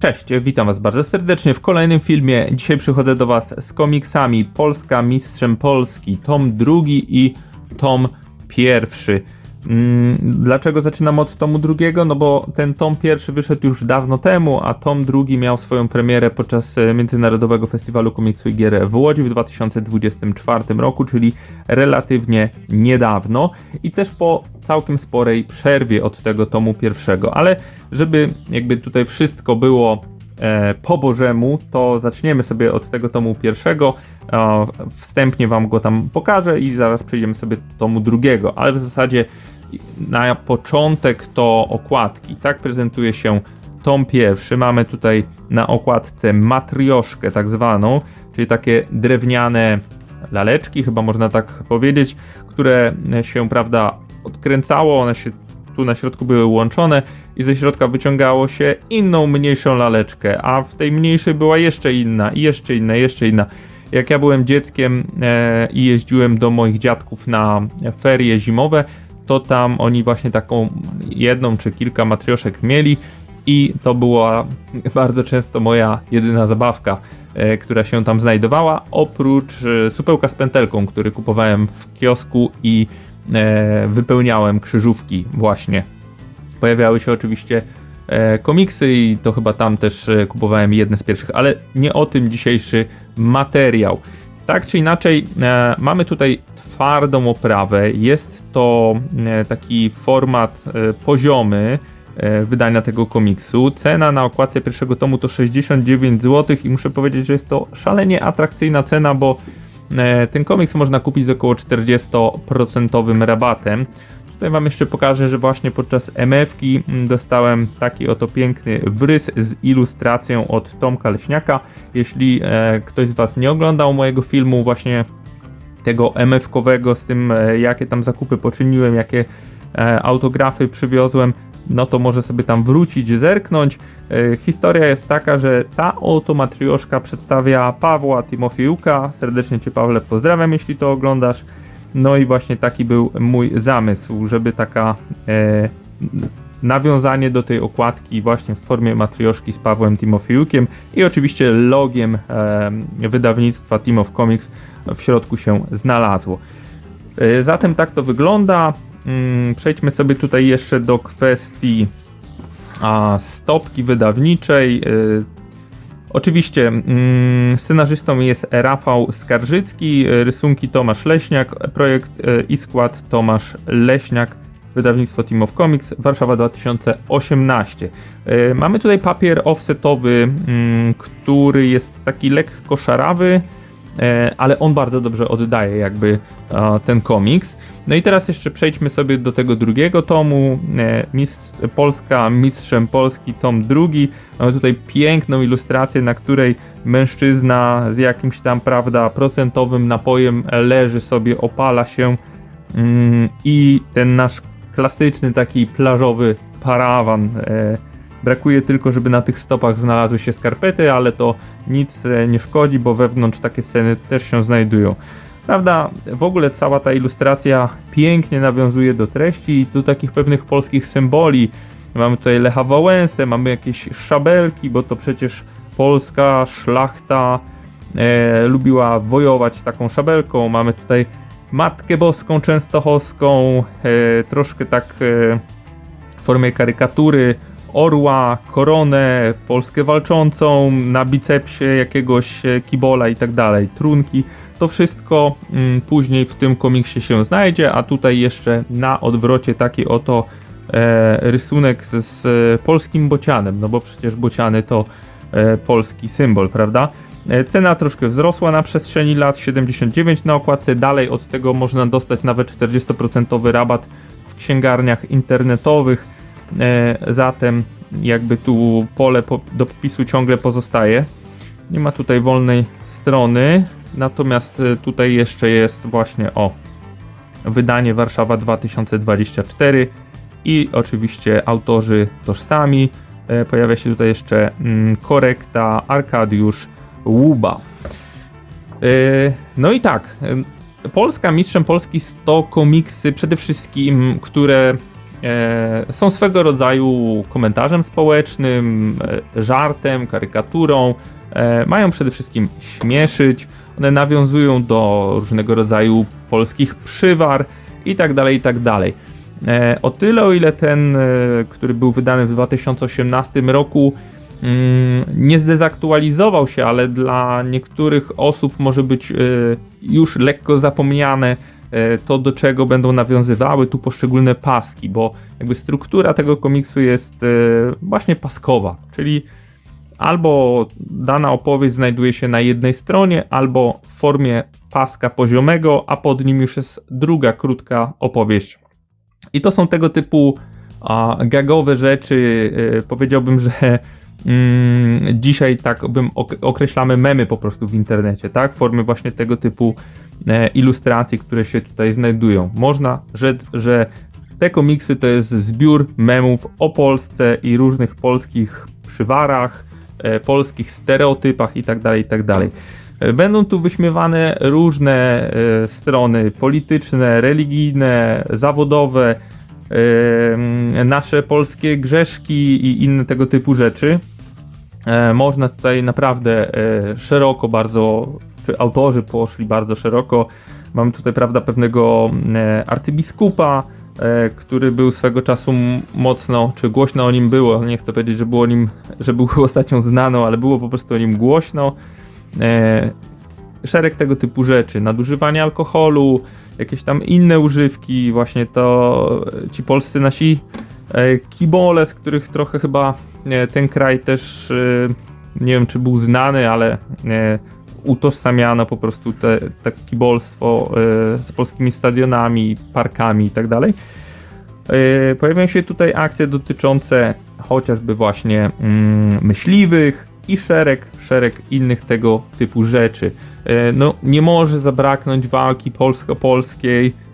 Cześć, witam Was bardzo serdecznie w kolejnym filmie. Dzisiaj przychodzę do Was z komiksami Polska Mistrzem Polski, tom drugi i tom pierwszy. Mm, Dlaczego zaczynam od tomu drugiego? No bo ten tom pierwszy wyszedł już dawno temu, a tom drugi miał swoją premierę podczas e, Międzynarodowego Festiwalu Komiksu i Gier w Łodzi w 2024 roku, czyli relatywnie niedawno i też po całkiem sporej przerwie od tego tomu pierwszego, ale żeby jakby tutaj wszystko było e, po Bożemu, to zaczniemy sobie od tego tomu pierwszego. E, wstępnie Wam go tam pokażę i zaraz przejdziemy sobie do tomu drugiego, ale w zasadzie na początek to okładki. Tak prezentuje się tom pierwszy. Mamy tutaj na okładce matrioszkę tak zwaną, czyli takie drewniane laleczki, chyba można tak powiedzieć, które się, prawda, odkręcało, one się tu na środku były łączone i ze środka wyciągało się inną, mniejszą laleczkę, a w tej mniejszej była jeszcze inna, i jeszcze inna, jeszcze inna. Jak ja byłem dzieckiem e, i jeździłem do moich dziadków na ferie zimowe, to tam oni właśnie taką jedną czy kilka matrioszek mieli i to była bardzo często moja jedyna zabawka, e, która się tam znajdowała, oprócz e, supełka z pętelką, który kupowałem w kiosku i e, wypełniałem krzyżówki właśnie. Pojawiały się oczywiście komiksy i to chyba tam też kupowałem jedne z pierwszych, ale nie o tym dzisiejszy materiał. Tak czy inaczej, mamy tutaj twardą oprawę. Jest to e, taki format e, poziomy e, wydania tego komiksu. Cena na okładce pierwszego tomu to 69 zł i muszę powiedzieć, że jest to szalenie atrakcyjna cena, bo ten komiks można kupić z około 40% rabatem. Tutaj Wam jeszcze pokażę, że właśnie podczas MF-ki mm, dostałem taki oto piękny wrys z ilustracją od Tomka Leśniaka. Jeśli ktoś z Was nie oglądał mojego filmu właśnie tego MF-kowego z tym, e, jakie tam zakupy poczyniłem, jakie e, autografy przywiozłem, no to może sobie tam wrócić, zerknąć. E, historia jest taka, że ta oto matrioszka przedstawia Pawła Timofiejuka. Serdecznie Cię Pawle pozdrawiam, jeśli to oglądasz. No i właśnie taki był mój zamysł, żeby taka e, nawiązanie do tej okładki właśnie w formie matrioszki z Pawłem Timofiejukiem i oczywiście logiem e, wydawnictwa Team of Comics w środku się znalazło. E, zatem tak to wygląda. Mm, Przejdźmy sobie tutaj jeszcze do kwestii a, stopki wydawniczej. E, Oczywiście mm, scenarzystą jest Rafał Skarżycki, e, rysunki Tomasz Leśniak, projekt e, i skład Tomasz Leśniak, wydawnictwo Team of Comics, Warszawa 2018. E, Mamy tutaj papier offsetowy, mm, który jest taki lekko szarawy, e, ale on bardzo dobrze oddaje jakby e, ten komiks. No i teraz jeszcze przejdźmy sobie do tego drugiego tomu, mistrz, Polska Mistrzem Polski, tom drugi. Mamy tutaj piękną ilustrację, na której mężczyzna z jakimś tam, prawda, procentowym napojem leży sobie, opala się mm, i ten nasz klasyczny taki plażowy parawan e, Brakuje tylko, żeby na tych stopach znalazły się skarpety, ale to nic e, nie szkodzi, bo wewnątrz takie sceny też się znajdują. Prawda, w ogóle cała ta ilustracja pięknie nawiązuje do treści i do takich pewnych polskich symboli. Mamy tutaj Lecha Wałęsę, mamy jakieś szabelki, bo to przecież polska szlachta e, lubiła wojować taką szabelką. Mamy tutaj Matkę Boską Częstochowską, e, troszkę tak e, w formie karykatury orła, koronę, Polskę walczącą, na bicepsie jakiegoś e, kibola i tak dalej, trunki. To wszystko mm, później w tym komiksie się znajdzie, a tutaj jeszcze na odwrocie taki oto rysunek z, polskim bocianem, no bo przecież bociany to polski symbol, prawda? E, Cena troszkę wzrosła na przestrzeni lat, 79 na okładce, dalej od tego można dostać nawet 40% rabat w księgarniach internetowych. E, Zatem jakby tu pole po- do popisu ciągle pozostaje. Nie ma tutaj wolnej strony, natomiast e, tutaj jeszcze jest właśnie o wydanie Warszawa 2024 i oczywiście autorzy tożsami. Pojawia się tutaj jeszcze mm, korekta Arkadiusz Łuba. E, No i tak, e, Polska Mistrzem Polski to komiksy przede wszystkim, które e, są swego rodzaju komentarzem społecznym, żartem, karykaturą. Mają przede wszystkim śmieszyć, one nawiązują do różnego rodzaju polskich przywar i tak dalej, i tak dalej. O tyle, o ile ten, który był wydany w 2018 roku, nie zdezaktualizował się, ale dla niektórych osób może być e, już lekko zapomniane e, to, do czego będą nawiązywały tu poszczególne paski, bo jakby struktura tego komiksu jest e, właśnie paskowa, czyli albo dana opowieść znajduje się na jednej stronie, albo w formie paska poziomego, a pod nim już jest druga krótka opowieść. I to są tego typu a, gagowe rzeczy. powiedziałbym, że mm, dzisiaj tak bym ok- określamy memy po prostu w internecie, tak? W formie właśnie tego typu e, ilustracji, które się tutaj znajdują. Można rzec, że te komiksy to jest zbiór memów o Polsce i różnych polskich przywarach, e, polskich stereotypach itd., itd. E, Będą tu wyśmiewane różne e, strony polityczne, religijne, zawodowe, e, nasze polskie grzeszki i inne tego typu rzeczy. E, Można tutaj naprawdę e, szeroko bardzo, czy autorzy poszli bardzo szeroko. Mamy tutaj, prawda, pewnego e, arcybiskupa, który był swego czasu mocno, czy głośno o nim było. Nie chcę powiedzieć, że było nim, że był postacią znaną, ale było po prostu o nim głośno. Szereg tego typu rzeczy, nadużywanie alkoholu, jakieś tam inne używki, właśnie to ci polscy nasi kibole, z których trochę chyba e, ten kraj też e, nie wiem czy był znany, ale e, utożsamiano po prostu te, te kibolstwo e, z polskimi stadionami, parkami i tak. E, Pojawiają się tutaj akcje dotyczące chociażby właśnie mm, myśliwych i szereg, szereg innych tego typu rzeczy. E, No, nie może zabraknąć walki polsko-polskiej, e,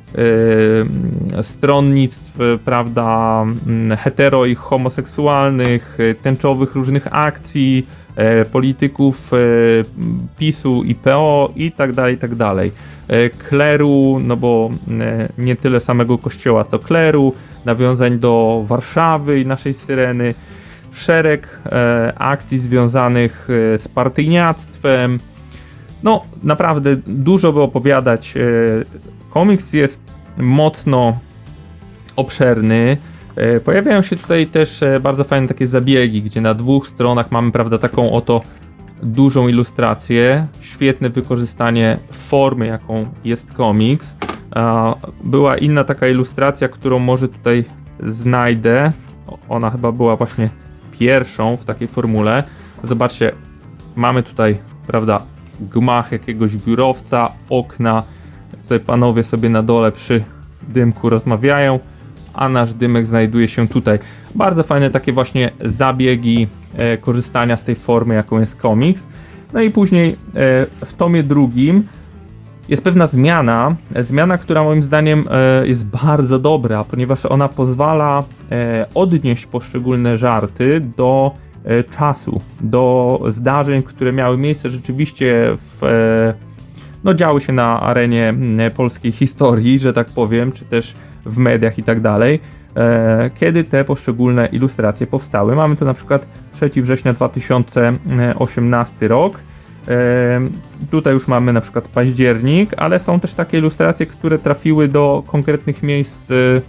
stronnictw, e, prawda, mm, hetero i homoseksualnych, e, tęczowych różnych akcji, polityków PiSu i PO i tak dalej, tak dalej. Kleru, no bo nie tyle samego kościoła, co kleru, nawiązań do Warszawy i naszej syreny, szereg akcji związanych z partyjniactwem. No, naprawdę dużo by opowiadać. E, komiks jest mocno obszerny. E, Pojawiają się tutaj też e, bardzo fajne takie zabiegi, gdzie na dwóch stronach mamy, prawda, taką oto dużą ilustrację, świetne wykorzystanie formy, jaką jest komiks. Była inna taka ilustracja, którą może tutaj znajdę. Ona chyba była właśnie pierwszą w takiej formule. Zobaczcie, mamy tutaj, prawda, gmach jakiegoś biurowca, okna. Tutaj panowie sobie na dole przy dymku rozmawiają, a nasz dymek znajduje się tutaj. Bardzo fajne takie właśnie zabiegi e, korzystania z tej formy, jaką jest komiks. No i później e, w tomie drugim jest pewna zmiana, zmiana, która moim zdaniem e, jest bardzo dobra, ponieważ ona pozwala e, odnieść poszczególne żarty do czasu, do zdarzeń, które miały miejsce rzeczywiście w e, no działy się na arenie polskiej historii, że tak powiem, czy też w mediach i tak dalej, e, kiedy te poszczególne ilustracje powstały. Mamy tu na przykład 3 września 2018 rok. E, Tutaj już mamy na przykład październik, ale są też takie ilustracje, które trafiły do konkretnych miejsc e,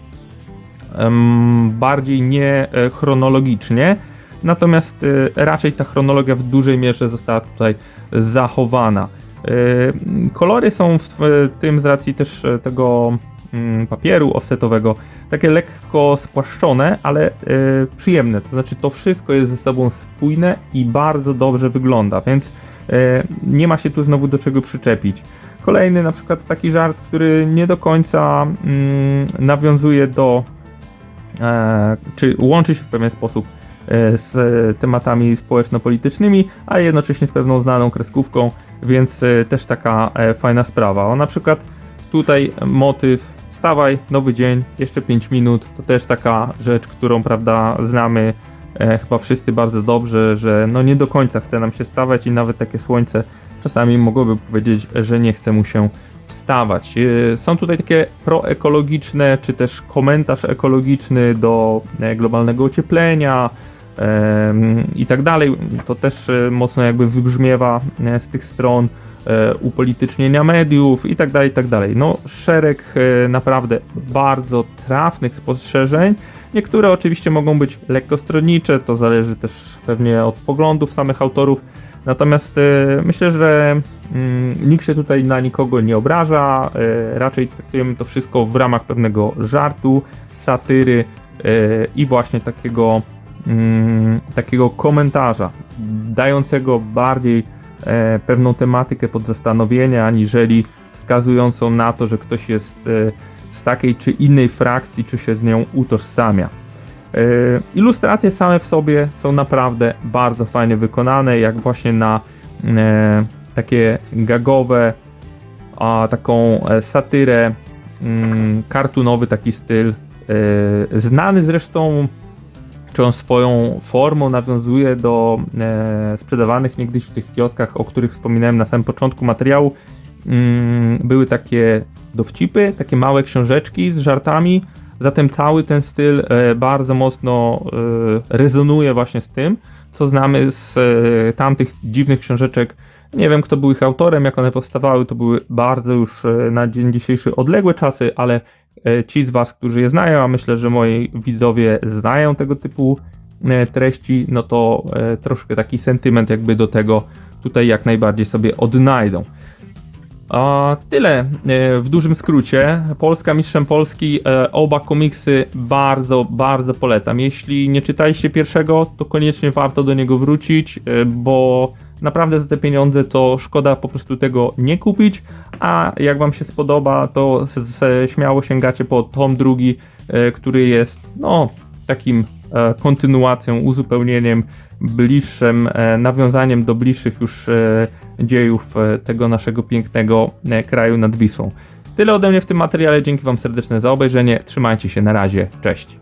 bardziej nie e, chronologicznie. Natomiast e, raczej ta chronologia w dużej mierze została tutaj zachowana. E, Kolory są w tym z racji też e, tego mm, papieru offsetowego takie lekko spłaszczone, ale e, przyjemne. To znaczy to wszystko jest ze sobą spójne i bardzo dobrze wygląda, więc e, nie ma się tu znowu do czego przyczepić. Kolejny na przykład taki żart, który nie do końca mm, nawiązuje do e, czy łączy się w pewien sposób z e, tematami społeczno-politycznymi, a jednocześnie z pewną znaną kreskówką, więc e, też taka e, fajna sprawa. O na przykład tutaj motyw wstawaj, nowy dzień, jeszcze 5 minut, to też taka rzecz, którą prawda znamy e, chyba wszyscy bardzo dobrze, że no nie do końca chce nam się wstawać i nawet takie słońce czasami mogłoby powiedzieć, że nie chce mu się wstawać. E, Są tutaj takie proekologiczne, czy też komentarz ekologiczny do e, globalnego ocieplenia i tak dalej. To też e, mocno jakby wybrzmiewa e, z tych stron e, upolitycznienia mediów i tak dalej, i tak dalej. No, szereg naprawdę bardzo trafnych spostrzeżeń. Niektóre oczywiście mogą być lekko stronnicze, to zależy też pewnie od poglądów samych autorów. Natomiast myślę, że mm, nikt się tutaj na nikogo nie obraża. Raczej traktujemy to wszystko w ramach pewnego żartu, satyry i właśnie takiego, mm, takiego komentarza, dającego bardziej e, pewną tematykę pod zastanowienie, aniżeli wskazującą na to, że ktoś jest e, z takiej czy innej frakcji, czy się z nią utożsamia. E, Ilustracje same w sobie są naprawdę bardzo fajnie wykonane, jak właśnie na e, takie gagowe, a taką e, satyrę, mm, kartunowy taki styl, e, znany zresztą, czy on swoją formą nawiązuje do e, sprzedawanych niegdyś w tych kioskach, o których wspominałem na samym początku materiału. Mm, były takie dowcipy, takie małe książeczki z żartami, Zatem cały ten styl e, bardzo mocno e, rezonuje właśnie z tym, co znamy z e, tamtych dziwnych książeczek. Nie wiem, kto był ich autorem, jak one powstawały, to były bardzo już e, na dzień dzisiejszy odległe czasy, ale ci z Was, którzy je znają, a myślę, że moi widzowie znają tego typu e, treści, no to e, troszkę taki sentyment jakby do tego tutaj jak najbardziej sobie odnajdą. A tyle e, w dużym skrócie. Polska Mistrzem Polski. e, Oba komiksy bardzo, bardzo polecam. Jeśli nie czytaliście pierwszego, to koniecznie warto do niego wrócić, e, bo naprawdę za te pieniądze to szkoda po prostu tego nie kupić. A jak Wam się spodoba, to s- s- śmiało sięgacie po tom drugi, e, który jest no takim e, kontynuacją, uzupełnieniem, bliższym e, nawiązaniem do bliższych już dziejów tego naszego pięknego kraju nad Wisłą. Tyle ode mnie w tym materiale. Dzięki Wam serdeczne za obejrzenie. Trzymajcie się, na razie. Cześć.